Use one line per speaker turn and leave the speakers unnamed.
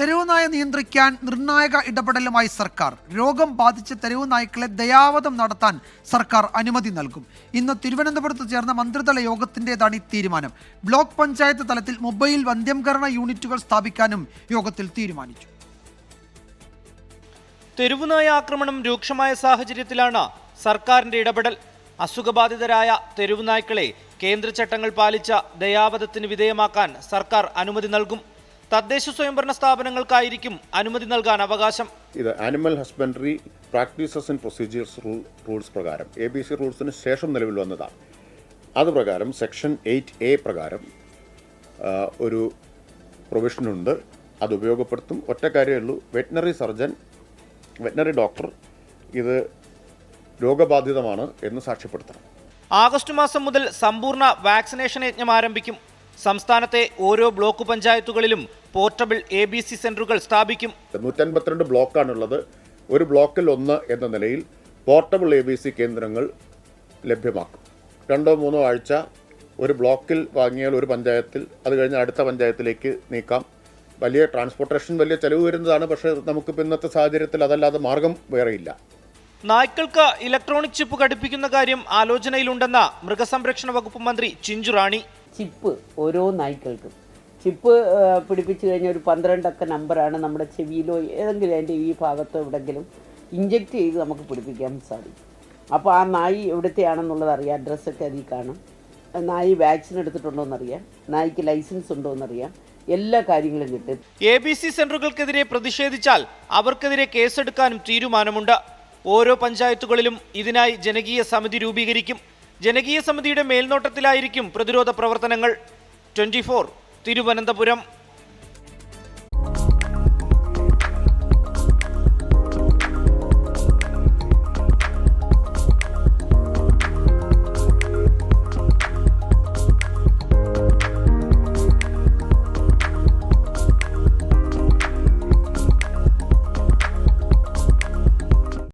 തെരുവുനായ നിയന്ത്രിക്കാൻ നിർണായക ഇടപെടലുമായി സർക്കാർ. രോഗം ബാധിച്ച തെരുവു നായ്ക്കളെ ദയാവധം നടത്താൻ സർക്കാർ അനുമതി നൽകും. ഇന്ന് തിരുവനന്തപുരത്ത് ചേർന്ന മന്ത്രിതല യോഗത്തിന്റെതാണ് ഈ തീരുമാനം. ബ്ലോക്ക് പഞ്ചായത്ത് തലത്തിൽ മൊബൈൽ വന്ധ്യംകരണ യൂണിറ്റുകൾ സ്ഥാപിക്കാനും യോഗത്തിൽ തീരുമാനിച്ചു.
തെരുവുനായ ആക്രമണം രൂക്ഷമായ സാഹചര്യത്തിലാണ് സർക്കാരിന്റെ ഇടപെടൽ. അസുഖബാധിതരായ തെരുവുനായ്ക്കളെ കേന്ദ്ര ചട്ടങ്ങൾ പാലിച്ച ദയാവധത്തിന് വിധേയമാക്കാൻ സർക്കാർ അനുമതി നൽകും. തദ്ദേശ സ്വയംഭരണ സ്ഥാപനങ്ങൾക്കായിരിക്കും അനുമതി നൽകാൻ അവകാശം.
ഇത് animal husbandry practices and procedures rule rules പ്രകാരം എ ബി സി റൂൾസിന് ശേഷം നിലവിൽ വന്നതാണ്. അത് പ്രകാരം സെക്ഷൻ എയ്റ്റ് എ പ്രകാരം ഒരു പ്രൊവിഷനുണ്ട് അത് ഉപയോഗപ്പെടുത്തും. ഒറ്റ കാര്യമേ ഉള്ളൂ. വെറ്റിനറി സർജൻ വെറ്റിനറി ഡോക്ടർ ഇത് രോഗബാധിതമാണ് എന്ന് സാക്ഷ്യപ്പെടുത്തണം.
ആഗസ്റ്റ് മാസം മുതൽ സമ്പൂർണ വാക്സിനേഷൻ യജ്ഞം ആരംഭിക്കും. സംസ്ഥാനത്തെ ഓരോ ബ്ലോക്ക് പഞ്ചായത്തുകളിലും പോർട്ടബിൾ എ ബി സി സെന്ററുകൾ സ്ഥാപിക്കും.
നൂറ്റൻപത്തിരണ്ട് ബ്ലോക്കാണുള്ളത്. ഒരു ബ്ലോക്കിൽ ഒന്ന് എന്ന നിലയിൽ പോർട്ടബിൾ എ ബി സി കേന്ദ്രങ്ങൾ ലഭ്യമാക്കും. രണ്ടോ മൂന്നോ ആഴ്ച ഒരു ബ്ലോക്കിൽ വാങ്ങിയാൽ ഒരു പഞ്ചായത്തിൽ അത് കഴിഞ്ഞ് അടുത്ത പഞ്ചായത്തിലേക്ക് നീക്കാം. വലിയ ട്രാൻസ്പോർട്ടേഷൻ വലിയ ചെലവ് വരുന്നതാണ് പക്ഷേ നമുക്ക് ഇന്നത്തെ സാഹചര്യത്തിൽ അതല്ലാതെ മാർഗം വേറെയില്ല.
നായ്ക്കൾക്ക് ഇലക്ട്രോണിക് ചിപ്പ് ഘടിപ്പിക്കുന്ന കാര്യം ആലോചനയിലുണ്ടെന്ന മൃഗസംരക്ഷണ വകുപ്പ് മന്ത്രി ചിഞ്ചു റാണി.
ചിപ്പ് ഓരോ നായ്ക്കൾക്കും ചിപ്പ് പിടിപ്പിച്ചു കഴിഞ്ഞാൽ ഒരു പന്ത്രണ്ടക്ക നമ്പറാണ് നമ്മുടെ ചെവിയിലോ ഏതെങ്കിലും അതിന്റെ ഈ ഭാഗത്തോ എവിടെങ്കിലും ഇഞ്ചെക്ട് ചെയ്ത് നമുക്ക് പിടിപ്പിക്കാൻ സാധിക്കും. അപ്പോൾ ആ നായി എവിടുത്തെയാണെന്നുള്ളത് അറിയാം. അഡ്രസ്സൊക്കെ അതിൽ കാണും. നായി വാക്സിൻ എടുത്തിട്ടുണ്ടോ എന്നറിയാം. നായിക്ക് ലൈസൻസ് ഉണ്ടോ എന്നറിയാം. എല്ലാ കാര്യങ്ങളും കിട്ടും.
എ ബി സി സെന്ററുകൾക്കെതിരെ പ്രതിഷേധിച്ചാൽ അവർക്കെതിരെ കേസെടുക്കാനും തീരുമാനമുണ്ട്. ഓരോ പഞ്ചായത്തുകളിലും ഇതിനായി ജനകീയ സമിതി രൂപീകരിക്കും. ജനകീയ സമിതിയുടെ മേൽനോട്ടത്തിലായിരിക്കും പ്രതിരോധ പ്രവർത്തനങ്ങൾ. ട്വന്റി തിരുവനന്തപുരം.